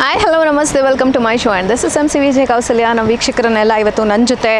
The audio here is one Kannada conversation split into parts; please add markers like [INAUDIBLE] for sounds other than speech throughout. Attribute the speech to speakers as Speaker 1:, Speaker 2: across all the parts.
Speaker 1: ಹಾಯ್ ಹಲೋ ನಮಸ್ತೆ welcome to my show and this is M C V Kousalya ನಮ್ಮ ವೀಕ್ಷಕರನ್ನೆಲ್ಲ ಇವತ್ತು ನನ್ನ ಜೊತೆ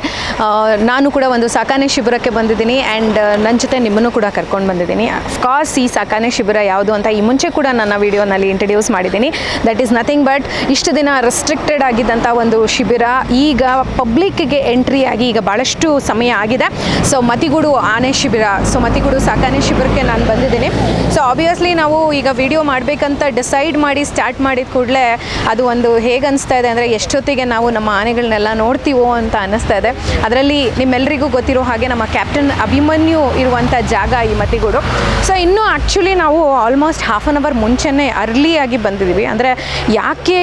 Speaker 1: ನಾನು ಕೂಡ ಒಂದು ಸಾಕಾನೆ ಶಿಬಿರಕ್ಕೆ ಬಂದಿದ್ದೀನಿ ಆ್ಯಂಡ್ ನನ್ನ ಜೊತೆ ನಿಮ್ಮನ್ನು ಕೂಡ ಕರ್ಕೊಂಡು ಬಂದಿದ್ದೀನಿ. ಅಫ್ಕೋರ್ಸ್ ಈ ಸಾಕಾನೆ ಶಿಬಿರ ಯಾವುದು ಅಂತ ಈ ಮುಂಚೆ ಕೂಡ ನನ್ನ ವಿಡಿಯೋನಲ್ಲಿ ಇಂಟ್ರಡ್ಯೂಸ್ ಮಾಡಿದ್ದೀನಿ. ದಟ್ ಈಸ್ ನಥಿಂಗ್ ಬಟ್ ಇಷ್ಟು ದಿನ ರೆಸ್ಟ್ರಿಕ್ಟೆಡ್ ಆಗಿದ್ದಂಥ ಒಂದು ಶಿಬಿರ. ಈಗ ಪಬ್ಲಿಕ್ಗೆ ಎಂಟ್ರಿ ಆಗಿ ಈಗ ಭಾಳಷ್ಟು ಸಮಯ ಆಗಿದೆ. ಸೊ ಮತಿಗೂಡು ಆನೆ ಶಿಬಿರ ಸೊ ಮತಿಗೂಡು ಸಾಕಾನೆ ಶಿಬಿರಕ್ಕೆ ನಾನು ಬಂದಿದ್ದೀನಿ. ಸೊ ಆಬ್ವಿಯಸ್ಲಿ ನಾವು ಈಗ ವಿಡಿಯೋ ಮಾಡಬೇಕಂತ ಡಿಸೈಡ್ ಮಾಡಿ ಸ್ಟಾರ್ಟ್ ಮಾಡಿದ ಕೂಡಲೇ ಅದು ಒಂದು ಹೇಗೆ ಅನಿಸ್ತಾ ಇದೆ ಅಂದರೆ ಎಷ್ಟೊತ್ತಿಗೆ ನಾವು ನಮ್ಮ ಆನೆಗಳನ್ನೆಲ್ಲ ನೋಡ್ತೀವೋ ಅಂತ ಅನ್ನಿಸ್ತಾ ಇದೆ. ಅದರಲ್ಲಿ ನಿಮ್ಮೆಲ್ಲರಿಗೂ ಗೊತ್ತಿರೋ ಹಾಗೆ ನಮ್ಮ ಕ್ಯಾಪ್ಟನ್ ಅಭಿಮನ್ಯು ಇರುವಂಥ ಜಾಗ ಈ ಮತಿಗೂಡು ಸೊ ಇನ್ನೂ ಆ್ಯಕ್ಚುಲಿ ನಾವು ಆಲ್ಮೋಸ್ಟ್ ಹಾಫ್ ಆನ್ ಅವರ್ ಮುಂಚೆನೇ ಅರ್ಲಿಯಾಗಿ ಬಂದಿದ್ದೀವಿ ಅಂದರೆ ಯಾಕೆ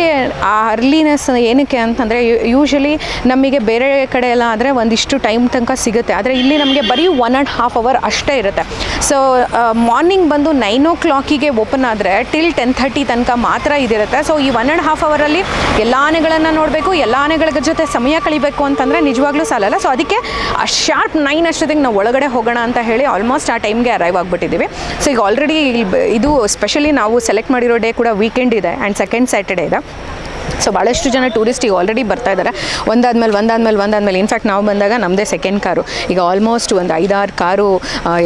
Speaker 1: ಆ ಅರ್ಲಿನೆಸ್ ಏನಕ್ಕೆ ಅಂತಂದರೆ ಯೂಶಲಿ ನಮಗೆ ಬೇರೆ ಕಡೆ ಎಲ್ಲ ಆದರೆ ಒಂದಿಷ್ಟು ಟೈಮ್ ತನಕ ಸಿಗುತ್ತೆ. ಆದರೆ ಇಲ್ಲಿ ನಮಗೆ ಬರೀ ಒನ್ ಆ್ಯಂಡ್ ಹಾಫ್ ಅವರ್ ಅಷ್ಟೇ ಇರುತ್ತೆ. ಸೊ ಮಾರ್ನಿಂಗ್ ಬಂದು ನೈನ್ ಓ ಕ್ಲಾಕಿಗೆ ಓಪನ್ ಆದರೆ ಟಿಲ್ ಟೆನ್ ಥರ್ಟಿ ತನಕ ಮಾತ್ರ ಇದಿರುತ್ತೆ. ಸೊ ಈ ಒನ್ ಆ್ಯಂಡ್ ಹಾಫ್ ಅವರಲ್ಲಿ ಎಲ್ಲ ಆನೆಗಳನ್ನು ನೋಡಬೇಕು, ಎಲ್ಲ ಆನೆಗಳ ಜೊತೆ ಸಮಯ ಕಳಿಬೇಕು ಅಂತಂದರೆ ನಿಜವಾಗ್ಲೂ ಸಾಲಲ್ಲ. ಸೊ ಅದಕ್ಕೆ ಆ ಶಾರ್ಪ್ ನೈನ್ ಅಷ್ಟೊತ್ತಿಗೆ ನಾವು ಒಳಗಡೆ ಹೋಗೋಣ ಅಂತ ಹೇಳಿ ಆಲ್ಮೋಸ್ಟ್ ಆ ಟೈಮ್ಗೆ ಅರೈವ್ ಆಗಿಬಿಟ್ಟಿದ್ದೀವಿ ಸೊ ಈಗ ಆಲ್ರೆಡಿ ಇದು ಸ್ಪೆಷಲಿ ನಾವು ಸೆಲೆಕ್ಟ್ ಮಾಡಿರೋ ಡೇ ಕೂಡ ವೀಕೆಂಡ್ ಇದೆ ಆ್ಯಂಡ್ ಸೆಕೆಂಡ್ ಸ್ಯಾಟರ್ಡೇ ಇದೆ. ಸೊ ಭಾಳಷ್ಟು ಜನ ಟೂರಿಸ್ಟ್ ಈಗ ಆಲ್ರೆಡಿ ಬರ್ತಾ ಇದ್ದಾರೆ ಒಂದಾದ್ಮೇಲೆ ಒಂದಾದ್ಮೇಲೆ ಒಂದಾದ್ಮೇಲೆ. ಇನ್ಫ್ಯಾಕ್ಟ್ ನಾವು ಬಂದಾಗ ನಮ್ಮದೇ ಸೆಕೆಂಡ್ ಕಾರು ಈಗ ಆಲ್ಮೋಸ್ಟ್ ಒಂದು ಐದಾರು ಕಾರು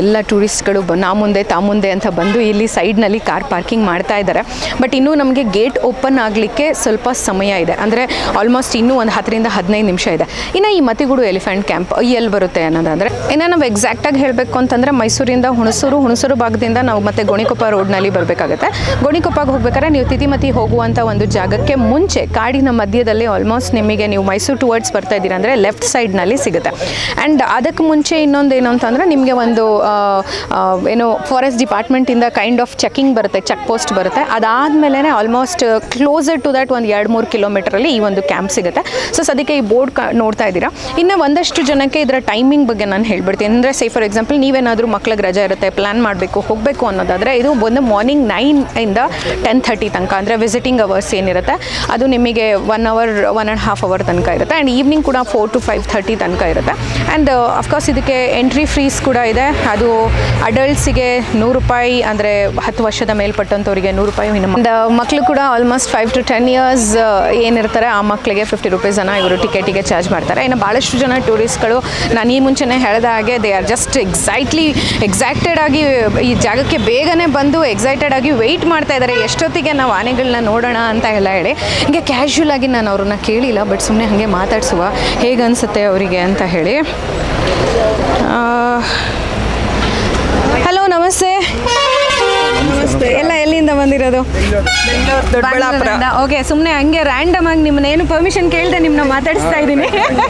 Speaker 1: ಎಲ್ಲ ಟೂರಿಸ್ಟ್ಗಳು ನಾ ಮುಂದೆ, ತಾ ಮುಂದೆ ಅಂತ ಬಂದು ಇಲ್ಲಿ ಸೈಡ್ನಲ್ಲಿ ಕಾರ್ ಪಾರ್ಕಿಂಗ್ ಮಾಡ್ತಾ ಇದ್ದಾರೆ ಬಟ್ ಇನ್ನೂ ನಮಗೆ ಗೇಟ್ ಓಪನ್ ಆಗಲಿಕ್ಕೆ ಸ್ವಲ್ಪ ಸಮಯ ಇದೆ. ಅಂದರೆ ಆಲ್ಮೋಸ್ಟ್ ಇನ್ನೂ ಒಂದು ಹತ್ತರಿಂದ ಹದಿನೈದು ನಿಮಿಷ ಇದೆ. ಇನ್ನು ಈ ಮತಿಗೂಡು ಎಲಿಫೆಂಟ್ ಕ್ಯಾಂಪ್ ಎಲ್ಲಿ ಬರುತ್ತೆ ಅನ್ನೋದಾದರೆ, ಇನ್ನು ನಾವು ಎಕ್ಸಾಕ್ಟಾಗಿ ಹೇಳಬೇಕು ಅಂತಂದರೆ ಮೈಸೂರಿಂದ ಹುಣಸೂರು ಹುಣಸೂರು ಭಾಗದಿಂದ ನಾವು ಮತ್ತೆ ಗೋಣಿಕೊಪ್ಪ ರೋಡ್ನಲ್ಲಿ ಬರಬೇಕಾಗುತ್ತೆ. ಗೋಣಿಕೊಪ್ಪಗೆ ಹೋಗ್ಬೇಕಾದ್ರೆ ನೀವು ತಿತಿಮತಿ ಹೋಗುವಂಥ ಒಂದು ಜಾಗಕ್ಕೆ ಮುಂಚೆ ಕಾಡಿನ ಮಧ್ಯದಲ್ಲಿ ಆಲ್ಮೋಸ್ಟ್ ನಿಮಗೆ ನೀವು ಮೈಸೂರು ಟುವರ್ಡ್ಸ್ ಬರ್ತಾ ಇದ್ದೀರಾ ಅಂದರೆ ಲೆಫ್ಟ್ ಸೈಡ್ನಲ್ಲಿ ಸಿಗುತ್ತೆ. ಆ್ಯಂಡ್ ಅದಕ್ಕೆ ಮುಂಚೆ ಇನ್ನೊಂದು ಏನು ಅಂತಂದರೆ ನಿಮಗೆ ಒಂದು ಏನು ಫಾರೆಸ್ಟ್ ಡಿಪಾರ್ಟ್ಮೆಂಟಿಂದ ಕೈಂಡ್ ಆಫ್ ಚೆಕಿಂಗ್ ಬರುತ್ತೆ ಚೆಕ್ ಪೋಸ್ಟ್ ಬರುತ್ತೆ. ಅದಾದಮೇಲೆ ಆಲ್ಮೋಸ್ಟ್ ಕ್ಲೋಸರ್ ಟು ದಟ್ ಒಂದು ಎರಡು ಮೂರು ಕಿಲೋಮೀಟ್ರಲ್ಲಿ ಈ ಒಂದು ಕ್ಯಾಂಪ್ ಸಿಗುತ್ತೆ. ಸೊ ಸದ್ಯಕ್ಕೆ ಈ ಬೋರ್ಡ್ ನೋಡ್ತಾ ಇದ್ದೀರಾ. ಇನ್ನು ಒಂದಷ್ಟು ಜನಕ್ಕೆ ಇದರ ಟೈಮಿಂಗ್ ಬಗ್ಗೆ ನಾನು ಹೇಳ್ಬಿಡ್ತೀನಿ. ಅಂದರೆ ಸೇ ಫಾರ್ ಎಕ್ಸಾಂಪಲ್ ನೀವೇನಾದರೂ ಮಕ್ಳಿಗೆ ರಜೆ ಇರುತ್ತೆ ಪ್ಲ್ಯಾನ್ ಮಾಡಬೇಕು, ಹೋಗಬೇಕು ಅನ್ನೋದಾದರೆ ಇದು ಒಂದು ಮಾರ್ನಿಂಗ್ ನೈನ್ ಇಂದ ಟೆನ್ ಥರ್ಟಿ ತನಕ, ಅಂದರೆ ವಿಸಿಟಿಂಗ್ ಅವರ್ಸ್ ಏನಿರುತ್ತೆ. ಅದು ನಿಮಗೆ one hour one and half hour ತನಕ ಇರುತ್ತೆ. ಆ್ಯಂಡ್ ಈವ್ನಿಂಗ್ ಕೂಡ ಫೋರ್ ಟು ಫೈವ್ ಥರ್ಟಿ ತನಕ ಇರುತ್ತೆ. ಆ್ಯಂಡ್ ಅಫ್ಕೋರ್ಸ್ ಇದಕ್ಕೆ ಎಂಟ್ರಿ ಫೀಸ್ ಕೂಡ ಇದೆ. ಅದು ಅಡಲ್ಟ್ಸಿಗೆ ನೂರು ರೂಪಾಯಿ ಅಂದರೆ ಹತ್ತು ವರ್ಷದ ಮೇಲ್ಪಟ್ಟಂಥವರಿಗೆ ನೂರು ರೂಪಾಯಿ ಇನ್ನು ಮಕ್ಕಳು ಕೂಡ almost five to ten years ಏನಿರ್ತಾರೆ, ಆ ಮಕ್ಕಳಿಗೆ ಫಿಫ್ಟಿ ರುಪೀಸನ್ನು ಇವರು ಟಿಕೆಟಿಗೆ ಚಾರ್ಜ್ ಮಾಡ್ತಾರೆ. ಇನ್ನು ಭಾಳಷ್ಟು ಜನ ಟೂರಿಸ್ಟ್ಗಳು ನಾನು ಈ ಮುಂಚೆನೇ ಹೇಳಿದ ಹಾಗೆ they are just excitedly excited ಆಗಿ, ಈ ಜಾಗಕ್ಕೆ ಬೇಗನೆ ಬಂದು ಎಕ್ಸೈಟೆಡ್ ಆಗಿ ವೆಯ್ಟ್ ಮಾಡ್ತಾ ಇದ್ದಾರೆ ಎಷ್ಟೊತ್ತಿಗೆ ನಾವು ಆನೆಗಳನ್ನ ನೋಡೋಣ ಅಂತ ಎಲ್ಲ ಹೇಳಿ. ಹಿಂಗೆ ಕ್ಯಾಶುಯಲ್ ಆಗಿ ನಾನು ಅವ್ರನ್ನ ಕೇಳಿಲ್ಲ ಬಟ್ ಸುಮ್ಮನೆ ಹಾಗೆ ಮಾತಾಡಿಸುವ. ಹೇಗೆ ಅನಿಸುತ್ತೆ ಅವರಿಗೆ ಅಂತ ಹೇಳಿ. ಹಲೋ ನಮಸ್ತೆ. ನಮಸ್ತೆ. ಎಲ್ಲ ಎಲ್ಲಿಂದ ಬಂದಿರೋದು? ಓಕೆ ಸುಮ್ಮನೆ ಹಂಗೆ ರ್ಯಾಂಡಮ್ ಆಗಿ ನಿಮ್ಮನ್ನ ಏನು ಪರ್ಮಿಷನ್ ಕೇಳಿದೆ ನಿಮ್ಮನ್ನ ಮಾತಾಡಿಸ್ತಾ ಇದ್ದೀನಿ.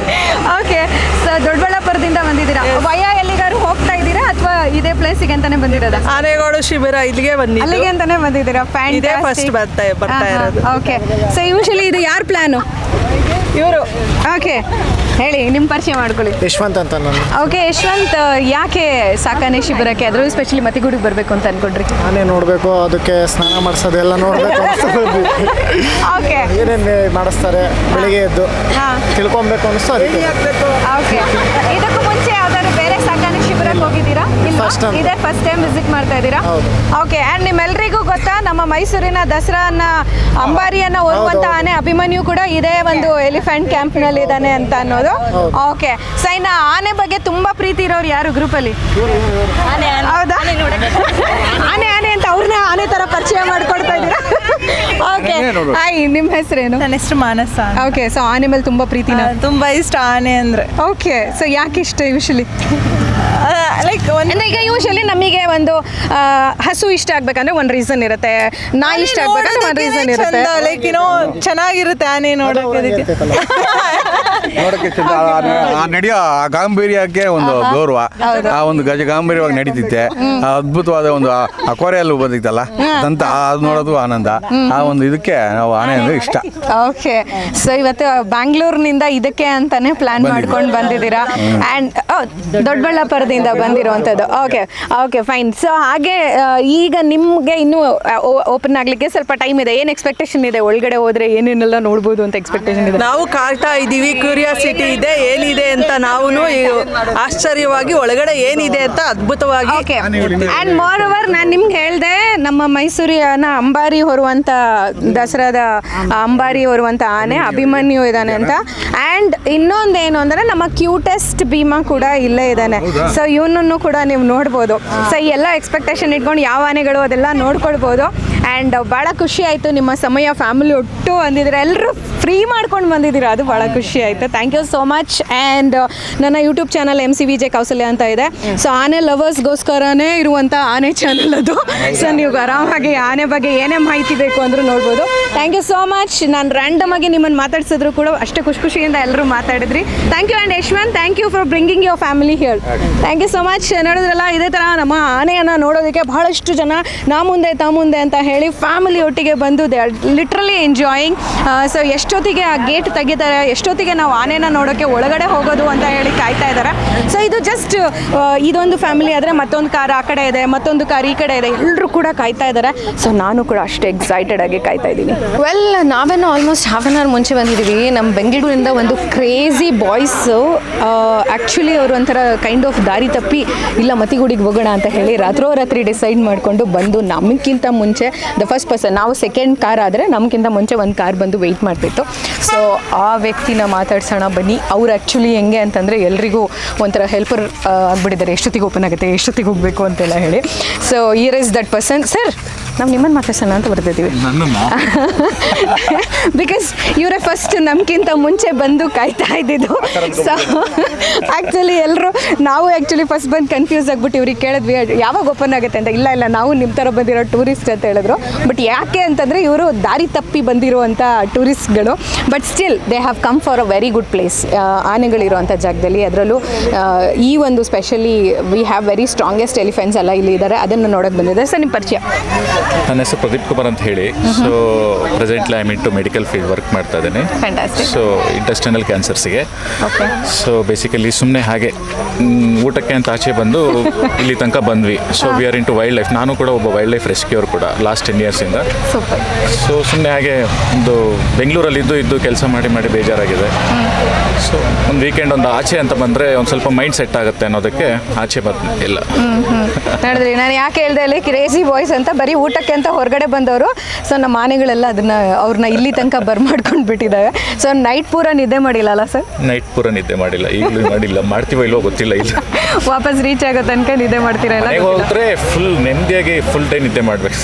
Speaker 1: [LAUGHS] ಓಕೆ ಸರ್ ದೊಡ್ಡಬಳ್ಳಾಪುರದಿಂದ ಬಂದಿದ್ದೀರಾ? ವಯ ಇದೇ ಪ್ಲೇಸಿಗೆ ಅಂತಾನೆ ಬಂದಿರೋದಾ?
Speaker 2: ಆನೆಗೋಡು ಶಿಬಿರ ಇಲ್ಲಿಗೆ ಬಂದಿದ್ದು.
Speaker 1: ಅಲ್ಲಿಗೆ ಅಂತಾನೆ ಬಂದಿದ್ದೀರಾ? ಫ್ಯಾನ್
Speaker 2: ಇದೇ ಫಸ್ಟ್ ಬರ್ತಾ- ಬರ್ತಾ ಇರೋದು.
Speaker 1: ಓಕೆ ಸೊ ಯೂಶಲಿ ಇದು ಯಾರ್ ಪ್ಲಾನು
Speaker 2: ಇವರು.
Speaker 1: ಓಕೆ ಹೇಳಿ ನಿಮ್ಮ ಪರಿಚಯ ಮಾಡ್ಕೊಳ್ಳಿ.
Speaker 3: ಯಶವಂತ್ ಅಂತ ನಾನು
Speaker 1: ಓಕೆ ಯಶವಂತ್ ಯಾಕೆ ಸಾಕಾನೆ ಶಿಬಿರಕ್ಕೆ? ಅದ್ರೂ ಸ್ಪೆಷಲಿ ಮತಿಗೂಡಿಗೆ ಬರಬೇಕು ಅಂತ ಅನ್ಕೊಂಡ್ರಿ.
Speaker 3: ನಾನೇ ನೋಡಬೇಕು ಅದಕ್ಕೆ ಸ್ನಾನ ಮಾಡಿಸೋದೆಲ್ಲ ನೋಡ್ಬೇಕು
Speaker 1: ಓಕೆ
Speaker 3: ಏನೇನು ಮಾಡಿಸ್ತಾರೆ? ಬೆಳಿಗ್ಗೆ ಎದ್ದು.
Speaker 1: ಹಾ.
Speaker 3: ತಿಳ್ಕೊಬೇಕು ಅನಿಸ್ತು ಅದಕ್ಕೆ.
Speaker 1: ಓಕೆ ಇದಕ್ಕೂ ಮುಂಚೆ ಯಾವ್ದಾದ್ರು ಸಾಕಾನೆ ಶಿಬಿರಕ್ಕೆ ಹೋಗಿದ್ದೀರಾ? ಇಲ್ಲ?
Speaker 3: First time.
Speaker 1: ಇದೇ ಫಸ್ಟ್ ಟೈಮ್ ವಿಸಿಟ್ ಮಾಡ್ತಾ ಇದ್ದೀರಾ?
Speaker 3: ಹೌದು.
Speaker 1: ಓಕೆ ಅಂಡ್ ನಿಮ್ಮೆಲ್ಲರಿಗೂ ಗೊತ್ತಾ ನಮ್ಮ ಮೈಸೂರಿನ ದಸರಾನ ಅಂಬಾರಿಯನ್ನ ಓದುವಂತ
Speaker 3: ಹೌದು.
Speaker 1: ಆನೆ ಅಭಿಮನ್ಯು ಕೂಡ ಇದೇ ಒಂದು ಎಲಿಫೆಂಟ್ ಕ್ಯಾಂಪ್ನಲ್ಲಿ ಇದ್ದಾನೆ ಅಂತ ಅನ್ನೋದು.
Speaker 3: ಹೌದು.
Speaker 1: ಓಕೆ ಸೊ ಇನ್ನು ಆನೆ ಬಗ್ಗೆ ತುಂಬಾ ಪ್ರೀತಿ ಇರೋರು ಯಾರು ಗ್ರೂಪಲ್ಲಿ ಹೌದಾ? ಆನೆ ಆನೆ ಅಂತ ಅವ್ರನ್ನೇ ಆನೆ ತರ ಪರಿಚಯ ಮಾಡ್ಕೊಡ್ತಾ ಇದ್ದೀರಾ ಓಕೆ ಹಾಯ್ ನಿಮ್ಮ ಹೆಸರೇನು?
Speaker 2: ನನ್ನ ಹೆಸರು ಮಾನಸ
Speaker 1: ಓಕೆ ಸೊ ಆನೆ ಮೇಲೆ ತುಂಬಾ ಪ್ರೀತಿನ?
Speaker 2: ತುಂಬಾ ಇಷ್ಟ ಆನೆ ಅಂದ್ರೆ.
Speaker 1: ಓಕೆ ಸೊ ಯಾಕೆ ಇಷ್ಟ ಯೂಶಲಿ
Speaker 2: ಲೈಕ್ ಒಂದು
Speaker 1: ಈಗ ಯೂಶಲಿ ನಮಗೆ ಒಂದು ಆ, ಹಸು ಇಷ್ಟ ಆಗ್ಬೇಕಂದ್ರೆ ಒಂದು ರೀಸನ್ ಇರುತ್ತೆ. ನಾಯಿ ಇಷ್ಟ ಆಗ್ಬೇಕಂದ್ರೆ ಒಂದು ರೀಸನ್ ಇರುತ್ತೆ.
Speaker 2: ಲೈಕ್ ಏನೋ ಚೆನ್ನಾಗಿರುತ್ತೆ ಆನೆ ನೋಡೋಕೆ
Speaker 4: ನೋಡಕ್ಕೆ ಆ- ಆ ನಡೆಯೋ ಆ ಗಾಂಭೀರ್ಯಕ್ಕೆ ಒಂದು ಗೌರವ. ಆ ಒಂದು ಗಜ ಗಾಂಭೀರ್ಯವಾಗಿ ನಡೀತಿತ್ತೆ. ಆ ಅದ್ಭುತವಾದ ಒಂದು ಅಕ್ವಾರಿಯಲ್ ಬಂದಿತ್ತಲ್ಲ? ಅಂತ ಅದು ನೋಡೋದು ಆನಂದ. ಆ ಒಂದು ಇದಕ್ಕೆ ನಾವು ಆನೆ ಅಂದ್ರೆ ಇಷ್ಟ.
Speaker 1: ಓಕೆ ಸೊ ಇವತ್ತು ಬ್ಯಾಂಗ್ಳೂರ್ನಿಂದ ಇದಕ್ಕೆ ಅಂತಾನೆ ಪ್ಲಾನ್ ಮಾಡ್ಕೊಂಡು ಬಂದಿದ್ದೀರಾ? ಅಂಡ್ ದೊಡ್ಡಬಳ್ಳಾಪುರ ಹೊನ್ನಾವರದಿಂದ ಬಂದಿರುವಂಥದ್ದು ಓಕೆ ಓಕೆ. ಫೈನ್ ಸೊ ಹಾಗೆ ಈಗ ನಿಮಗೆ ಇನ್ನೂ ಓಪನ್ ಆಗಲಿಕ್ಕೆ ಸ್ವಲ್ಪ ಟೈಮ್ ಇದೆ. ಏನು ಎಕ್ಸ್ಪೆಕ್ಟೇಷನ್ ಇದೆ? ಒಳಗಡೆ ಹೋದ್ರೆ ಏನೇನೆಲ್ಲ ನೋಡ್ಬೋದು ಅಂತ ಎಕ್ಸ್ಪೆಕ್ಟೇಷನ್ ಇದೆ?
Speaker 5: ನಾವು ಕಾಯ್ತಾ ಇದ್ದೀವಿ ಕ್ಯೂರಿಯಾಸಿಟಿ ಇದೆ ಏನಿದೆ ಅಂತ ನಾವು ಆಶ್ಚರ್ಯವಾಗಿ ಒಳಗಡೆ ಏನಿದೆ ಅಂತ ಅದ್ಭುತವಾಗಿ
Speaker 1: ಓಕೆ ಆ್ಯಂಡ್ ಮೋರ್ ಓವರ್ ನಾನು ನಿಮ್ಗೆ ಹೇಳಿದೆ ನಮ್ಮ ಮೈಸೂರಿನ ಅಂಬಾರಿ ಹೊರುವಂತ ದಸರಾದ ಅಂಬಾರಿ ಹೊರುವಂತ ಆನೆ ಅಭಿಮನ್ಯು ಇದ್ದಾನೆ ಅಂತ. ಆ್ಯಂಡ್ ಇನ್ನೊಂದೇನು ಅಂದರೆ ನಮ್ಮ ಕ್ಯೂಟೆಸ್ಟ್ ಭೀಮಾ ಕೂಡ ಇಲ್ಲೇ ಇದ್ದಾನೆ ಸೊ ಇವನನ್ನು ಕೂಡ ನೀವು ನೋಡ್ಬೋದು. ಸೊ ಎಲ್ಲ ಎಕ್ಸ್ಪೆಕ್ಟೇಷನ್ ಇಟ್ಕೊಂಡು ಯಾವ ಆನೆಗಳು ಅದೆಲ್ಲ ನೋಡ್ಕೊಳ್ಬೋದು. ಆ್ಯಂಡ್ ಭಾಳ ಖುಷಿ ಆಯಿತು ನಿಮ್ಮ ಸಮಯ ಫ್ಯಾಮಿಲಿ ಒಟ್ಟು ಅಂದಿದ್ರೆ. ಎಲ್ಲರೂ ಫ್ರೀ ಮಾಡ್ಕೊಂಡು ಬಂದಿದ್ದೀರಾ? ಅದು ಭಾಳ ಖುಷಿ ಆಯಿತು. Thank you so much and ನನ್ನ YouTube channel M C V J Kousalya ಅಂತ ಇದೆ. ಸೊ ಆನೆ ಲವರ್ಸ್ಗೋಸ್ಕರನೇ ಇರುವಂಥ ಆನೆ ಚಾನಲ್ ಅದು. ಸೊ ನೀವು ಆರಾಮಾಗಿ ಆನೆ ಬಗ್ಗೆ ಏನೇ ಮಾಹಿತಿ ಬೇಕು ಅಂದರೂ ನೋಡ್ಬೋದು. ಥ್ಯಾಂಕ್ ಯು ಸೋ ಮಚ್ ನಾನು ರ್ಯಾಂಡಮ್ ಆಗಿ ನಿಮ್ಮನ್ನು ಮಾತಾಡ್ಸಿದ್ರು ಕೂಡ ಅಷ್ಟೇ ಖುಷಿ ಖುಷಿಯಿಂದ ಎಲ್ಲರೂ ಮಾತಾಡಿದ್ರಿ. Thank you and Yashwanth thank you for bringing your family here thank you so much ನೋಡಿದ್ರಲ್ಲ ಇದೇ ಥರ ನಮ್ಮ ಆನೆಯನ್ನು ನೋಡೋದಕ್ಕೆ ಬಹಳಷ್ಟು ಜನ ನಾ ಮುಂದೆ ತಾ ಮುಂದೆ ಅಂತ ಹೇಳಿ ಫ್ಯಾಮಿಲಿ ಒಟ್ಟಿಗೆ ಬಂದು they are literally enjoying so ಎಷ್ಟೊತ್ತಿಗೆ ಆ ಗೇಟ್ ತೆಗಿತಾರೆ, ಎಷ್ಟೊತ್ತಿಗೆ ನಾವು ಆನೆನ ನೋಡೋಕ್ಕೆ ಒಳಗಡೆ ಹೋಗೋದು ಅಂತ ಹೇಳಿ ಕಾಯ್ತಾ ಇದ್ದಾರೆ. ಸೊ ಇದು ಜಸ್ಟ್ ಇದೊಂದು ಫ್ಯಾಮಿಲಿ ಆದರೆ ಮತ್ತೊಂದು ಕಾರ್ ಆ ಕಡೆ ಇದೆ, ಮತ್ತೊಂದು ಕಾರ್ ಈ ಕಡೆ ಇದೆ ಎಲ್ಲರೂ ಕೂಡ ಕಾಯ್ತಾ ಇದ್ದಾರೆ. ಸೊ ನಾನು ಕೂಡ ಅಷ್ಟೇ ಎಕ್ಸೈಟೆಡ್ ಆಗಿ ಕಾಯ್ತಾ ಇದ್ದೀನಿ. ವೆಲ್ ನಾವೇನು ಆಲ್ಮೋಸ್ಟ್ ಹಾಫ್ ಆನ್ ಅವರ್ ಮುಂಚೆ ಬಂದಿದ್ದೀವಿ. ನಮ್ಮ ಬೆಂಗಳೂರಿಂದ ಒಂದು ಕ್ರೇಜಿ ಬಾಯ್ಸು ಆ್ಯಕ್ಚುಲಿ ಅವರು ಒಂಥರ ಕೈಂಡ್ ಆಫ್ ದಾರಿ ತಪ್ಪಿ, ಇಲ್ಲ ಮತಿಗುಡಿಗೆ ಹೋಗೋಣ ಅಂತ ಹೇಳಿ ರಾತ್ರೋರಾತ್ರಿ ಡಿಸೈಡ್ ಮಾಡಿಕೊಂಡು ಬಂದು ನಮಗಿಂತ ಮುಂಚೆ ದ ಫಸ್ಟ್ ಪರ್ಸನ್ ನಾವು ಸೆಕೆಂಡ್ ಕಾರ್ ಆದರೆ ನಮಗಿಂತ ಮುಂಚೆ ಒಂದು ಕಾರ್ ಬಂದು ವೆಯ್ಟ್ ಮಾಡ್ತಿತ್ತು. ಸೊ ಆ ವ್ಯಕ್ತಿನ ಮಾತಾಡ್ಸೋಣ ಬನ್ನಿ. ಅವ್ರು ಆ್ಯಕ್ಚುಲಿ ಹೆಂಗೆ ಅಂತಂದರೆ ಎಲ್ರಿಗೂ ಒಂಥರ ಹೆಲ್ಪರ್ ಆಗಿಬಿಟ್ಟಿದ್ದಾರೆ. ಎಷ್ಟೊತ್ತಿಗೆ ಓಪನ್ ಆಗುತ್ತೆ? ಎಷ್ಟೊತ್ತಿಗೆ ಹೋಗಬೇಕು ಅಂತೆಲ್ಲ ಹೇಳಿ. So here is that person sir ನಾವು ನಿಮ್ಮನ್ನು ಮಾತಾಡ್ಸೋಣ ಅಂತ ಬರ್ತಿದ್ದೀವಿ ಬಿಕಾಸ್ [LAUGHS] ಇವರೇ ಫಸ್ಟ್ ನಮ್ಗಿಂತ ಮುಂಚೆ ಬಂದು ಕಾಯ್ತಾ ಇದ್ದಿದ್ದು. ಸೊ ಆ್ಯಕ್ಚುಲಿ ಎಲ್ಲರೂ ನಾವು ಆ್ಯಕ್ಚುಲಿ ಫಸ್ಟ್ ಬಂದು ಕನ್ಫ್ಯೂಸ್ ಆಗಿಬಿಟ್ಟು ಇವ್ರಿಗೆ ಕೇಳಿದ್ವಿ ಯಾವಾಗ ಓಪನ್ ಆಗುತ್ತೆ ಅಂತ. ಇಲ್ಲ ಇಲ್ಲ ನಾವು ನಿಮ್ಮ ಥರ ಬಂದಿರೋ ಟೂರಿಸ್ಟ್ ಅಂತ ಹೇಳಿದ್ರು. ಬಟ್ ಯಾಕೆ ಅಂತಂದರೆ ಇವರು ದಾರಿ ತಪ್ಪಿ ಬಂದಿರುವಂಥ ಟೂರಿಸ್ಟ್ಗಳು but still they have come for a very good place ಆನೆಗಳಿರುವಂಥ ಜಾಗದಲ್ಲಿ. ಅದರಲ್ಲೂ ಈ ಒಂದು specially we have very strongest elephants ಎಲ್ಲ ಇಲ್ಲಿ ಇದ್ದಾರೆ ಅದನ್ನು ನೋಡೋಕೆ ಬಂದಿದೆ ಸರ್ ನಿಮ್ಮ ಪರಿಚಯ.
Speaker 6: ನನ್ನ ಹೆಸರು ಪ್ರದೀಪ್ ಕುಮಾರ್ ಅಂತ ಹೇಳಿ. So presently I mean to medical field work ಮಾಡ್ತಾ ಇದ್ದೀನಿ. ಸೊ ಇಂಟೆಸ್ಟೈನಲ್ ಕ್ಯಾನ್ಸರ್ಸಿಗೆ ಸೊ ಬೇಸಿಕಲಿ ಸುಮ್ಮನೆ ಹಾಗೆ ಮ್, ಊಟಕ್ಕೆ ಅಂತ ಆಚೆ ಬಂದು ಇಲ್ಲಿ ತನಕ ಬಂದ್ವಿ. So we are into wildlife ನಾನು ಕೂಡ ಒಬ್ಬ ವೈಲ್ಡ್ ಲೈಫ್ ರೆಸ್ಕ್ಯೂರ್ ಕೂಡ ಲಾಸ್ಟ್ ಟೆನ್ ಇಯರ್ಸಿಂದ
Speaker 1: ಸೂಪರ್
Speaker 6: ಸೊ ಸುಮ್ಮನೆ ಹಾಗೆ ಒಂದು ಬೆಂಗಳೂರಲ್ಲಿ ಇದ್ದು ಇದ್ದು ಕೆಲಸ ಮಾಡಿ ಮಾಡಿ ಬೇಜಾರಾಗಿದೆ. ಸೊ ಒಂದು ವೀಕೆಂಡ್ ಒಂದು ಆಚೆ ಅಂತ ಬಂದರೆ ಒಂದು ಸ್ವಲ್ಪ ಮೈಂಡ್ ಸೆಟ್ ಆಗುತ್ತೆ ಅನ್ನೋದಕ್ಕೆ ಆಚೆ ಬಂದು ಇಲ್ಲ.
Speaker 1: ನೋಡಿದ್ರಿ ನಾನು ಯಾಕೆ ಹೇಳ್ದೆ ಅಲ್ಲಿ ಕ್ರೇಜಿ ಬಾಯ್ಸ್ ಅಂತ ಬರೀ ಊಟಕ್ಕೆ ಅಂತ ಹೊರಗಡೆ ಬಂದವರು. ಸೊ ನಮ್ಮ ಮನೆಗಳೆಲ್ಲ ಅದನ್ನ ಅವ್ರನ್ನ ಇಲ್ಲಿ ತನಕ ಬರ್ಮಾಡ್ಕೊಂಡು ಬಿಟ್ಟಿದ್ದಾವೆ ಸೊ ನೈಟ್ ಪೂರ ನಿದ್ದೆ ಮಾಡಿಲ್ಲಲ್ಲ ಸರ್
Speaker 6: ನೈಟ್ ಪೂರ ನಿದ್ದೆ ಮಾಡಿಲ್ಲ. ಈಗಲೂ ಮಾಡಿಲ್ಲ. ಮಾಡ್ತೀವೋ ಇಲ್ಲೋ ಗೊತ್ತಿಲ್ಲ ಇಲ್ಲ.
Speaker 1: ವಾಪಸ್ ರೀಚ್ ಆಗೋ ತನಕ ನಿದ್ದೆ ಮಾಡ್ತೀರಾ
Speaker 6: ಇಲ್ಲ ಹೋದ್ರೆ ಫುಲ್ ನೆಮ್ಮದಿಯಾಗಿ ಫುಲ್ ಟೈಮ್ ನಿದ್ದೆ ಮಾಡ್ಬೇಕು.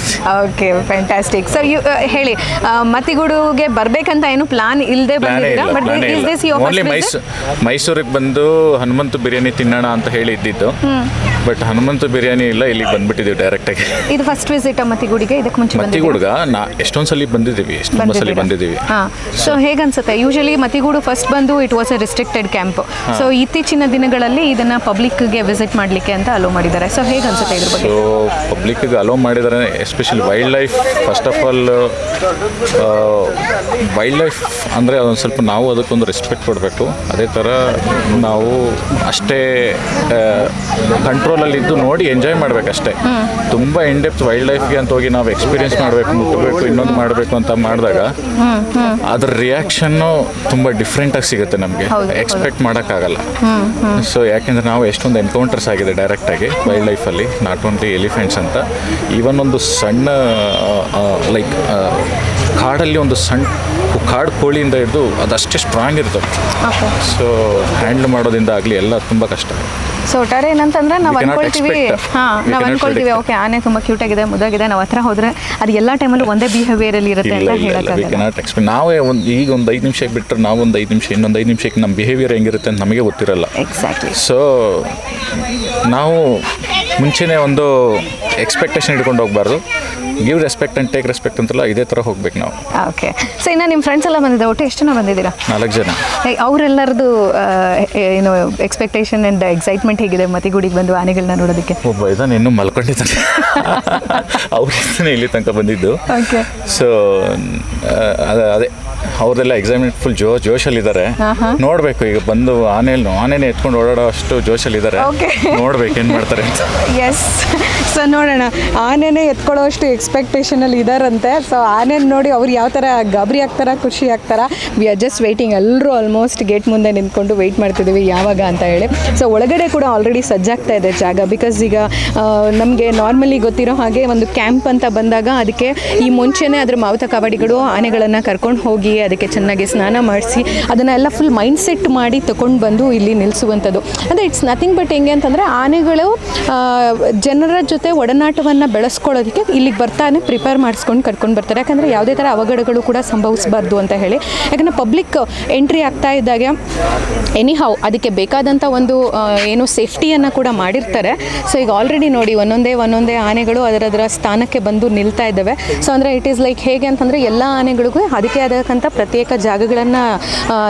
Speaker 1: ಓಕೆ ಫ್ಯಾಂಟಾಸ್ಟಿಕ್ ಸೊ ಯು ಹೇಳಿ ಮತಿಗುಡುಗೆ ಬರ್ಬೇಕಂತ ಏನು ಪ್ಲಾನ್ ಇಲ್ಲದೆ ಬಂದಿದ್ದೀರಾ? ಬಟ್ ಇಸ್ ದಿಸ್
Speaker 6: ಮೈಸೂರಿಗೆ ಬಂದು ಹನುಮಂತ ಬಿರಿಯಾನಿ ತಿನ್ನೋಣ ಅಂತ ಹೇಳಿ ಇದ್ದಿದ್ದು ಬಟ್ ಹನುಮಂತ ಬಿರಿಯಾನಿ ಇಲ್ಲ ಇಲ್ಲಿಗೆ ಬಂದ್ಬಿಟ್ಟಿದ್ದೀವಿ ಡೈರೆಕ್ಟಾಗಿ
Speaker 1: ಇದು ಫಸ್ಟ್ ವಿಸಿಟ್ ಮತಿಗುಡಿಗೆ ಇದಕ್ಕೆ ಮುಂಚೆ?
Speaker 6: ಮತ್ತಿಗುಡ್ಗ? ನಾ ಎಷ್ಟೊಂದು ಸಲ ಬಂದಿದ್ದೀವಿ ಎಷ್ಟೊಂದು ಸಲ ಬಂದಿದ್ದೀವಿ.
Speaker 1: ಹಾಂ ಸೊ ಹೇಗನ್ಸುತ್ತೆ? ಯೂಶಲಿ ಮತಿಗೂಡು ಫಸ್ಟ್ ಬಂದು it was a restricted camp so ಇತ್ತೀಚಿನ ದಿನಗಳಲ್ಲಿ ಇದನ್ನ ಪಬ್ಲಿಕ್ಗೆ ವಿಸಿಟ್ ಮಾಡಲಿಕ್ಕೆ ಅಂತ ಅಲೋ ಮಾಡಿದ್ದಾರೆ. ಸೊ ಹೇಗನ್ಸುತ್ತೆ ಇದ್ರ ಬಗ್ಗೆ?
Speaker 6: ಸೊ ಪಬ್ಲಿಕ್ಗೆ ಅಲೋ ಮಾಡಿದರೆ especially wildlife first of all wildlife ಅಂದರೆ ಅದೊಂದು ಸ್ವಲ್ಪ ನಾವು ಅದಕ್ಕೊಂದು ರೆಸ್ಪೆಕ್ಟ್ ಕೊಡಬೇಕು. ಅದೇ ಥರ ನಾವು ಅಷ್ಟೇ ಕಂಟ್ರೋಲಲ್ಲಿದ್ದು ನೋಡಿ ಎಂಜಾಯ್ ಮಾಡಬೇಕಷ್ಟೇ. ತುಂಬ ಇಂಡೆಪ್ತ್ ವೈಲ್ಡ್ ಲೈಫ್ಗೆ ಹೋಗಿ ನಾವು ಎಕ್ಸ್ಪೀರಿಯನ್ಸ್ ಮಾಡಬೇಕು ಮುಟ್ಟಬೇಕು ಇನ್ನೊಂದು ಮಾಡಬೇಕು ಅಂತ ಮಾಡಿದಾಗ ಅದ್ರ ರಿಯಾಕ್ಷನ್ನು ತುಂಬ ಡಿಫ್ರೆಂಟಾಗಿ ಸಿಗುತ್ತೆ ನಮಗೆ. ಎಕ್ಸ್ಪೆಕ್ಟ್ ಮಾಡೋಕ್ಕಾಗಲ್ಲ. ಸೊ ಯಾಕೆಂದರೆ ನಾವು ಎಷ್ಟೊಂದು ಎನ್ಕೌಂಟರ್ಸ್ ಆಗಿದೆ ಡೈರೆಕ್ಟಾಗಿ ವೈಲ್ಡ್ ಲೈಫಲ್ಲಿ ನಾಟ್ ಓನ್ಲಿ ಎಲಿಫೆಂಟ್ಸ್ ಅಂತ ಈವನ್ ಒಂದು ಸಣ್ಣ ಲೈಕ್ ಕಾಡಲ್ಲಿ ಒಂದು ಸಣ್ಣ ಕಾಡು ಕೋಳಿಯಿಂದ ಹಿಡಿದು ಅದಷ್ಟೇ ಸ್ಟ್ರಾಂಗ್ ಇರ್ತದೆ.
Speaker 1: ಓಕೆ
Speaker 6: ಸೊ ಹ್ಯಾಂಡ್ಲ್ ಮಾಡೋದಿಂದ ಆಗಲಿ ಎಲ್ಲ ತುಂಬ ಕಷ್ಟ.
Speaker 1: ಸೊ ಒಟ್ಟಾರೆ ಏನಂತಂದ್ರೆ ನಾವು ಅನ್ಕೊಳ್ತೀವಿ. ಹಾಂ ನಾವು ಅನ್ಕೊಳ್ತೀವಿ ಓಕೆ ಆನೆ ತುಂಬ ಕ್ಯೂಟ್ ಆಗಿದೆ ಮುದ್ದಾಗಿದೆ ನಾವು ಹತ್ರ ಹೋದರೆ ಅದು ಎಲ್ಲ ಟೈಮಲ್ಲೂ ಒಂದೇ ಬಿಹೇವಿಯರಲ್ಲಿ ಇರುತ್ತೆ ಅಂತ ಹೇಳೋಕ್ಕಾಗಲ್ಲ.
Speaker 6: ನಾವೇ ಒಂದು ಈಗ ಒಂದು ಐದು ನಿಮಿಷಕ್ಕೆ ಬಿಟ್ಟರೆ ನಾವು ಒಂದು ಐದು ನಿಮಿಷ ಇನ್ನೊಂದು ಐದು ನಿಮಿಷಕ್ಕೆ ನಮ್ಮ ಬಿಹೇವಿಯರ್ ಹೆಂಗಿರುತ್ತೆ ಅಂತ ನಮಗೆ ಗೊತ್ತಿರಲ್ಲ.
Speaker 1: ಎಕ್ಸಾಕ್ಟ್ಲಿ
Speaker 6: ಸೊ ನಾವು ಮುಂಚೆನೇ ಒಂದು ಎಕ್ಸ್ಪೆಕ್ಟೇಷನ್ ಇಟ್ಕೊಂಡು ಹೋಗ್ಬಾರ್ದು. Give respect and take respect ಅಂತಲ್ಲ ಇದೇ ಥರ ಹೋಗ್ಬೇಕು ನಾವು.
Speaker 1: ಓಕೆ ಸೊ ಇನ್ನ ನಿಮ್ಮ ಫ್ರೆಂಡ್ಸ್ ಎಲ್ಲ ಬಂದಿದ್ದಾರೆ. ಒಟ್ಟು ಎಷ್ಟು ಜನ ಬಂದಿದ್ದೀರಾ?
Speaker 6: ನಾಲ್ಕು ಜನ.
Speaker 1: ಅವರೆಲ್ಲರದು ಏನು ಎಕ್ಸ್ಪೆಕ್ಟೇಷನ್ ಆ್ಯಂಡ್ ಎಕ್ಸೈಟ್ಮೆಂಟ್ ಹೇಗಿದೆ ಮತಿಗುಡಿಗೆ ಬಂದು ಆನೆಗಳನ್ನ ನೋಡೋದಕ್ಕೆ?
Speaker 6: ಒಬ್ಬ ಇದ್ದಾನೆ ಇನ್ನೂ ಮಲ್ಕೊಂಡಿದ್ದಾನೆ. ಅವರಿಂದನೇ ಇಲ್ಲಿ ತನಕ ಬಂದಿದ್ದು.
Speaker 1: ಓಕೆ
Speaker 6: ಸೊ ಅದೇ ಅವರೆಲ್ಲ ಎಕ್ಸೈಟ್ಮೆಂಟ್ ಫುಲ್ ಜೋ ಜೋಶಲ್ಲಿದ್ದಾರೆ. ನೋಡಬೇಕು ಈಗ ಬಂದು ಆನೆಯಲ್ಲಿ ಆನೆನೇ ಎತ್ಕೊಂಡು ಓಡಾಡೋ ಅಷ್ಟು ಜೋಶಲ್ಲಿದ್ದಾರೆ. ನೋಡ್ಬೇಕು ಏನು ಮಾಡ್ತಾರೆ ಅಂತ.
Speaker 1: ಎಸ್ ಸೊ ನೋಡೋಣ. ಆನೆನೇ ಎತ್ಕೊಳ್ಳೋಷ್ಟು ಎಕ್ಸ್ಪೆಕ್ಟೇಷನಲ್ಲಿ ಇದ್ದಾರಂತೆ ಸೊ ಆನೆ ನೋಡಿ ಅವ್ರು ಯಾವ ಥರ ಗಾಬರಿ ಆಗ್ತಾರ, ಖುಷಿ ಆಗ್ತಾರ? ವಿ ಆರ್ ಜಸ್ಟ್ ವೇಟಿಂಗ್ ಎಲ್ಲರೂ ಆಲ್ಮೋಸ್ಟ್ ಗೇಟ್ ಮುಂದೆ ನಿಂತ್ಕೊಂಡು ವೆಯ್ಟ್ ಮಾಡ್ತಿದ್ದೀವಿ ಯಾವಾಗ ಅಂತ ಹೇಳಿ. ಸೊ ಒಳಗಡೆ ಕೂಡ ಆಲ್ರೆಡಿ ಸಜ್ಜಾಗ್ತಾ ಇದೆ ಜಾಗ ಬಿಕಾಸ್ ಈಗ ನಮಗೆ ನಾರ್ಮಲಿ ಗೊತ್ತಿರೋ ಹಾಗೆ ಒಂದು ಕ್ಯಾಂಪ್ ಅಂತ ಬಂದಾಗ ಅದಕ್ಕೆ ಈ ಮುಂಚೆನೇ ಅದ್ರ ಮಾವುತ ಕಬಡ್ಡಿಗಳು ಆನೆಗಳನ್ನು ಕರ್ಕೊಂಡು ಹೋಗಿ ಅದಕ್ಕೆ ಚೆನ್ನಾಗಿ ಸ್ನಾನ ಮಾಡಿಸಿ ಅದನ್ನೆಲ್ಲ ಫುಲ್ ಮೈಂಡ್ ಸೆಟ್ ಮಾಡಿ ತಗೊಂಡು ಬಂದು ಇಲ್ಲಿ ನಿಲ್ಲಿಸುವಂಥದ್ದು ಅಂದರೆ ಇಟ್ಸ್ ನಥಿಂಗ್ ಬಟ್ ಹೆಂಗೆ ಅಂತಂದರೆ ಆನೆಗಳು ಜನರ ಜೊತೆ ಒಡನಾಟವನ್ನು ಬೆಳೆಸ್ಕೊಳ್ಳೋದಕ್ಕೆ ಇಲ್ಲಿಗೆ ಬರ್ತಾನೆ ಪ್ರಿಪೇರ್ ಮಾಡಿಸ್ಕೊಂಡು ಕರ್ಕೊಂಡು ಬರ್ತಾರೆ. ಯಾಕಂದರೆ ಯಾವುದೇ ಥರ ಅವಘಡಗಳು ಕೂಡ ಸಂಭವಿಸಬಾರ್ದು ಅಂತ ಹೇಳಿ. ಯಾಕಂದರೆ ಪಬ್ಲಿಕ್ ಎಂಟ್ರಿ ಆಗ್ತಾ ಇದ್ದಾಗ ಎನಿ ಹೌ ಅದಕ್ಕೆ ಬೇಕಾದಂಥ ಒಂದು ಏನು ಸೇಫ್ಟಿಯನ್ನು ಕೂಡ ಮಾಡಿರ್ತಾರೆ. ಸೊ ಈಗ ಆಲ್ರೆಡಿ ನೋಡಿ ಒಂದೊಂದೇ ಒಂದೊಂದೇ ಆನೆಗಳು ಅದರದರ ಸ್ಥಾನಕ್ಕೆ ಬಂದು ನಿಲ್ತಾ ಇದ್ದಾವೆ. ಸೊ ಅಂದರೆ ಇಟ್ ಈಸ್ ಲೈಕ್ ಹೇಗೆ ಅಂತಂದರೆ ಎಲ್ಲ ಆನೆಗಳಿಗೂ ಅದಕ್ಕೆ ಆದಕ್ಕಂಥ ಪ್ರತ್ಯೇಕ ಜಾಗಗಳನ್ನು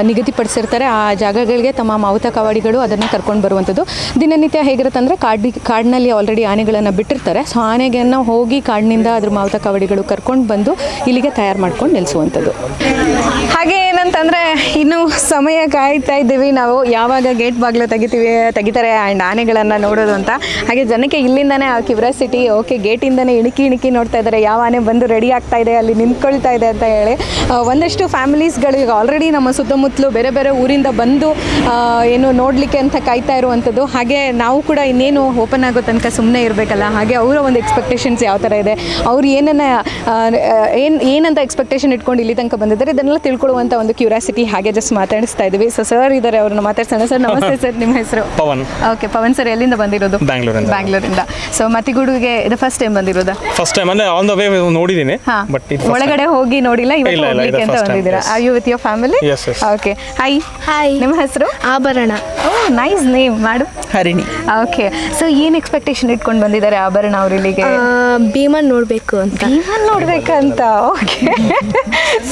Speaker 1: ನಿಗದಿಪಡಿಸಿರ್ತಾರೆ. ಆ ಜಾಗಗಳಿಗೆ ತಮ್ಮ ಮಾವುತ ಕವಾಡಿಗಳು ಅದನ್ನು ಕರ್ಕೊಂಡು ಬರುವಂಥದ್ದು ದಿನನಿತ್ಯ ಹೇಗಿರುತ್ತೆ ಅಂದರೆ ಕಾಡಿ ಕಾಡಿನಲ್ಲಿ ಆಲ್ರೆಡಿ ಆನೆಗಳನ್ನು ಬಿಟ್ಟಿರ್ತಾರೆ. ಸೊ ಆನೆಗೆಯನ್ನು ಹೋಗಿ ಕಾಡಿನಿಂದ ಅದ್ರ ಮಾವುತ ಕವಡಿಗಳು ಕರ್ಕೊಂಡು ಬಂದು ಇಲ್ಲಿಗೆ ತಯಾರು ಮಾಡ್ಕೊಂಡು ನಿಲ್ಲಿಸುವಂಥದ್ದು ಹಾಗೆ ಏನಂತಂದರೆ, ಇನ್ನು ಸಮಯ ಕಾಯ್ತಾ ಇದ್ದೀವಿ. ನಾವು ಯಾವಾಗ ಗೇಟ್ ಬಾಗಿಲು ತೆಗಿತೀವಿ, ತೆಗಿತಾರೆ ಆ್ಯಂಡ್ ಆನೆಗಳನ್ನು ನೋಡೋದು ಅಂತ. ಹಾಗೆ ಜನಕ್ಕೆ ಇಲ್ಲಿಂದನೇ ಆ ಕ್ಯೂರಿಯಾಸಿಟಿ ಓಕೆ, ಗೇಟಿಂದನೇ ಇಣುಕಿ ಇಣುಕಿ ನೋಡ್ತಾ ಇದ್ದಾರೆ. ಯಾವ ಆನೆ ಬಂದು ರೆಡಿ ಆಗ್ತಾ ಇದೆ, ಅಲ್ಲಿ ನಿಂತ್ಕೊಳ್ತಾ ಇದೆ ಅಂತ ಹೇಳಿ. ಒಂದಷ್ಟು ಫ್ಯಾಮಿಲೀಸ್ಗಳು ಈಗ ಆಲ್ರೆಡಿ ನಮ್ಮ ಸುತ್ತಮುತ್ತಲು ಬೇರೆ ಬೇರೆ ಊರಿಂದ ಬಂದು ಏನು ನೋಡಲಿಕ್ಕೆ ಅಂತ ಕಾಯ್ತಾ ಇರುವಂಥದ್ದು. ಹಾಗೆ ನಾವು ಕೂಡ ಇನ್ನೇನು ಓಪನ್ ಆಗೋ ತನಕ ಸುಮ್ಮನೆ ಇರಬೇಕಲ್ಲ. ಹಾಗೆ ಅವರ ಒಂದು ಎಕ್ಸ್ಪೆಕ್ಟೇಷನ್ಸ್ ಯಾವ ಥರ ಇದೆ? ಅವ್ರು ಏನನ್ನ ಏನು ಏನಂತ ಎಕ್ಸ್ಪೆಕ್ಟೇಷನ್ ಇಟ್ಕೊಂಡು ಇಲ್ಲಿ ತನಕ ಬಂದಿದ್ದಾರೆ ಇದನ್ನೆಲ್ಲ ತಿಳ್ಕೊಳ್ಳುವಂಥ ಒಂದು ಕ್ಯೂರಿಯಾಸಿಟಿ ಹಾಗೆ ಜಸ್ಟ್ ಮಾತಾಡಿಸ್ತಾ ಇದ್ದೀವಿ ಸೊ ಸರ್ ಇದ್ದಾರೆ ಅವ್ರನ್ನ ಮಾತಾಡ್ಸೋಣ. ಸರ್ ನಮಸ್ತೆ ಸರ್ ನಿಮ್ಮ ಹೆಸರು?
Speaker 7: ಪವನ್.
Speaker 1: ಓಕೆ ಪವನ್ ಸರ್ ಎಲ್ಲಿಂದ ಬಂದಿರೋದು?
Speaker 7: ಬ್ಯಾಂಗ್ಳೂರಿಂದ.
Speaker 1: ಬ್ಯಾಂಗ್ಳೂರಿಂದ. ಸೊ ಮತಿಗುಡುಗೆ ಇದು ಫಸ್ಟ್ ಟೈಮ್ ಬಂದಿರೋದಾ?
Speaker 7: ಫಸ್ಟ್ ಟೈಮ್ ಅಂದ್ರೆ ಆನ್ ದ ವೇ ನೋಡಿದ್ದೀನಿ ಬಟ್
Speaker 1: ಒಳಗಡೆ ಹೋಗಿ ನೋಡಿಲ್ಲ ಇವತ್ತು
Speaker 7: ಇಲ್ಲ, ಇಲ್ಲ,
Speaker 1: ಹೋಗ್ಲಿಕ್ಕೆ
Speaker 7: ಇದು
Speaker 1: ಅಂತ ಬಂದಿದ್ದೀರಾ? Are you with your family. Okay hi
Speaker 8: hi
Speaker 1: ನಿಮ್ಮ ಹೆಸರು?
Speaker 8: ಆಭರಣ.
Speaker 1: ಓ ನೈಸ್ ನೇಮ್ ಮಾಡು
Speaker 5: ಹರಿಣಿ.
Speaker 1: ಓಕೆ ಸೊ ಏನು ಎಕ್ಸ್ಪೆಕ್ಟೇಷನ್ ಇಟ್ಕೊಂಡು ಬಂದಿದ್ದಾರೆ ಆಭರಣ ಅವ್ರ ಇಲ್ಲಿಗೆ?
Speaker 8: ಆ, ಭೀಮನ್ ನೋಡಬೇಕು ಅಂತ
Speaker 1: ಭೀಮಾ ನೋಡ್ಬೇಕಂತ ಓಕೆ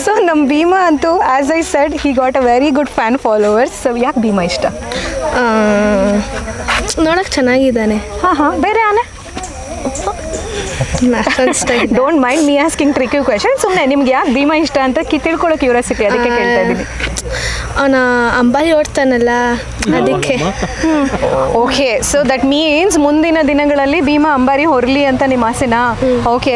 Speaker 1: ಸೊ ನಮ್ಮ ಭೀಮಾ ಅಂತೂ as I said he got a very good fan followers so ಯಾಕೆ ಭೀಮಾ ಇಷ್ಟ?
Speaker 8: ನೋಡಕ್ ಚೆನ್ನಾಗಿದ್ದಾನೆ.
Speaker 1: ಹಾಂ ಹಾಂ. ಬೇರೆ ಆನೆ? Don't mind me asking tricky question ಸುಮ್ಮನೆ ನಿಮ್ಗೆ ಯಾಕೆ ಭೀಮಾ ಇಷ್ಟ ಅಂತ ಕಿ ತಿಳ್ಕೊಳ್ಳೋ ಕ್ಯೂರಿಯಾಸಿಟಿ ಅದಕ್ಕೆ ಕೇಳ್ತಾ ಇದ್ದೀನಿ.
Speaker 8: ಅವನ ಅಂಬಾರಿ ಓಡ್ತಾನಲ್ಲ ಅದಕ್ಕೆ.
Speaker 1: ಓಕೆ ಸೊ ದಟ್ ಮೀನ್ಸ್ ಮುಂದಿನ ದಿನಗಳಲ್ಲಿ ಭೀಮಾ ಅಂಬಾರಿ ಹೊರಲಿ ಅಂತ ನಿಮ್ಮ ಆಸೆನಾ? ಓಕೆ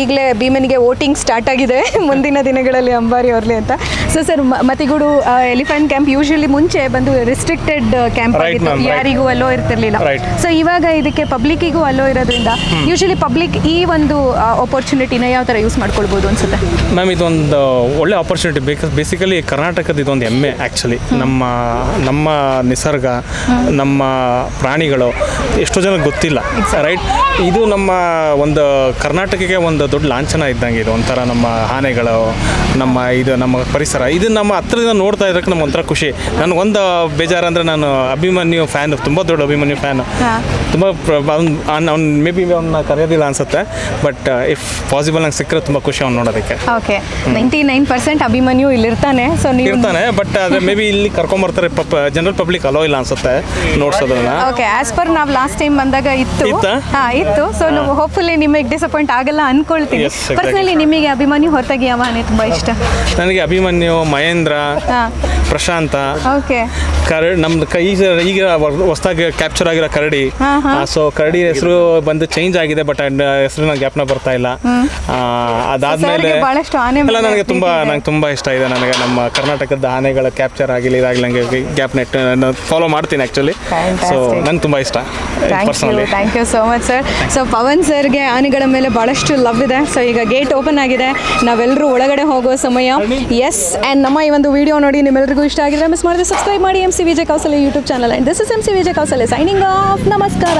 Speaker 1: ಈಗಲೇ ಭೀಮನಿಗೆ ವೋಟಿಂಗ್ ಸ್ಟಾರ್ಟ್ ಆಗಿದೆ. [LAUGHS] ಮುಂದಿನ ದಿನಗಳಲ್ಲಿ ಅಂಬಾರಿ ಹೊರಲಿ ಅಂತ. So sir Mathigodu elephant camp usually ಮುಂಚೆ ಬಂದು ರಿಸ್ಟ್ರಿಕ್ಟೆಡ್ ಕ್ಯಾಂಪ್ ಆಗಿತ್ತು. ಯಾರಿಗೂ ಅಲ್ಲೋ ಇರ್ತಿರ್ಲಿಲ್ಲ. ಸೊ ಇವಾಗ ಇದಕ್ಕೆ ಪಬ್ಲಿಕ್ಕಿಗೂ ಅಲ್ಲೋ ಇರೋದ್ರಿಂದ ಯೂಶಲಿ ಪಬ್ಲಿಕ್ ಈ ಒಂದು ಆಪರ್ಚುನಿಟಿನ ಯಾವ ಥರ ಯೂಸ್ ಮಾಡ್ಕೊಳ್ಬೋದು ಅನ್ಸುತ್ತೆ?
Speaker 7: ಮ್ಯಾಮ್ ಇದೊಂದು ಒಳ್ಳೆ ಆಪರ್ಚುನಿಟಿ ಬೇಕ ಬೇಸಿಕಲಿ ಕರ್ನಾಟಕದ ಇದೊಂದು ಹೆಮ್ಮೆ ಆ್ಯಕ್ಚುಲಿ ನಮ್ಮ ನಮ್ಮ ನಿಸರ್ಗ ನಮ್ಮ ಪ್ರಾಣಿಗಳು ಎಷ್ಟೋ ಜನಕ್ಕೆ ಗೊತ್ತಿಲ್ಲ ರೈಟ್ ಇದು ನಮ್ಮ ಒಂದು ಕರ್ನಾಟಕಕ್ಕೆ ಒಂದು ದೊಡ್ಡ ಲಾಂಛನ ಇದ್ದಂಗೆ ಇದು ಒಂಥರ ನಮ್ಮ ಆನೆಗಳು ನಮ್ಮ ಇದು ನಮ್ಮ ಪರಿಸರ. ಇದು ನಮ್ಮ ಹತ್ರದಿಂದ ನೋಡ್ತಾ ಇದ್ರಕ್ಕೆ ನಮ್ಗೆ ಒಂಥರ ಖುಷಿ. ನನಗೊಂದು ಬೇಜಾರು ಅಂದರೆ ನಾನು ಅಭಿಮನ್ಯು ಫ್ಯಾನ್ ತುಂಬ ದೊಡ್ಡ ಅಭಿಮನ್ಯು ಫ್ಯಾನ್. ತುಂಬ ಅವ್ನು ಮೇ ಬಿ ಅವ್ನ ಕರೆಯೋದಿಲ್ಲ ಅನ್ಸುತ್ತೆ ಬಟ್ ಇಫ್ ಪಾಸಿಬಲ್ ನಂಗೆ ಸಿಕ್ಕರೆ ತುಂಬ ಖುಷಿ ಅವ್ನು ನೋಡೋದಕ್ಕೆ.
Speaker 1: Okay ninety nine percent Abhimanyu ಇಲ್ಲಿರ್ತಾನೆ so ನೀವು
Speaker 7: ಇರ್ತಾನೆ. ಬಟ್ ಅದ್ರ ಮೇ ಬಿ ಇಲ್ಲಿ ಕರ್ಕೊಂಬರ್ತಾರೆ ಪಪ್ ಜನರಲ್ ಪಬ್ಲಿಕ್ ಅಲೋ ಇಲ್ಲ ಅನ್ಸುತ್ತೆ ನೋಡ್ಸೋದನ್ನ.
Speaker 1: ಓಕೆ ಆಸ್ ಪರ್ ನಾವು ಲಾಸ್ಟ್ ಟೈಮ್ ಬಂದಾಗ ಇತ್ತು.
Speaker 7: ಇತ್ತಾ?
Speaker 1: ಹಾ ಇತ್ತು. ಸೊ ನಾವು ಹೋಪ್ಫುಲಿ ನಿಮಗೆ ಡಿಸಪಾಯಿಂಟ್ ಆಗಲ್ಲ ಅನ್ಕೊಳ್ತೀನಿ.
Speaker 7: Yes, exactly.
Speaker 1: ಪರ್ಸನಲಿ ನಿಮಗೆ ಅಭಿಮಾನಿ ಹೊರತಾಗಿ ಯಾವ ತುಂಬಾ ಇಷ್ಟ.
Speaker 7: ನನಗೆ ಅಭಿಮನ್ಯು ಮಹೇಂದ್ರ
Speaker 1: ಹಾ.
Speaker 7: ಪ್ರಶಾಂತ.
Speaker 1: ಓಕೆ.
Speaker 7: ಕರಡಿ ನಮ್ದು ಕೈ ಈಗ ಹೊಸದಾಗಿ ಕ್ಯಾಪ್ಚರ್ ಆಗಿರೋ ಕರಡಿ. ಸೊ ಕರಡಿ ಹೆಸರು ಬಂದು ಚೇಂಜ್ ಆಗಿದೆ ಬಟ್ ಹೆಸರು ಜ್ಞಾಪನ ಬರ್ತಾ ಇಲ್ಲ. ಆ, ಅದಾದ್ಮೇಲೆ
Speaker 1: ಸರ್ಗೆ ಬಹಳಷ್ಟು ಆನೆ
Speaker 7: ಎಲ್ಲ ನನಗೆ ತುಂಬಾ
Speaker 1: ಇದೆ.
Speaker 7: ನಂಗೆ ತುಂಬಾ ಇಷ್ಟ ಇದೆ ನನಗೆ ನಮ್ಮ ಕರ್ನಾಟಕದ ಆನೆಗಳ ಕ್ಯಾಪ್ಚರ್ ಆಗಿಲ್ಲ ಇದಾಗಲಿ ನನಗೆ ಗ್ಯಾಪ್ ನೆಟ್ ಫಾಲೋ ಮಾಡ್ತೀನಿ ಆ್ಯಕ್ಚುಲಿ ಸೊ
Speaker 1: Fantastic.
Speaker 7: ನಂಗೆ ತುಂಬಾ ಇಷ್ಟ
Speaker 1: thank you
Speaker 7: personally
Speaker 1: thank you so much sir so Pavan ಸರ್ಗೆ ಆನೆಗಳ ಮೇಲೆ ಬಹಳಷ್ಟು ಲವ್ ಇದೆ. ಸೊ ಈಗ ಗೇಟ್ ಓಪನ್ ಆಗಿದೆ. ನಾವೆಲ್ಲರೂ ಒಳಗಡೆ ಹೋಗೋ ಸಮಯ. ಎಸ್ ಆ್ಯಂಡ್ ನಮ್ಮ ಈ ಒಂದು ವಿಡಿಯೋ ನೋಡಿ ನಿಮ್ಮೆಲ್ಲರಿಗೂ ಇಷ್ಟ ಆಗಿದ್ರೆ ಮಿಸ್ ಮಾಡಿದ್ರೆ ಸಬ್ಸ್ಕ್ರೈಬ್ ಮಾಡಿ M C Vijay Kausalya YouTube channel and this is M C Vijay Kausalya signing off ನಮಸ್ಕಾರ.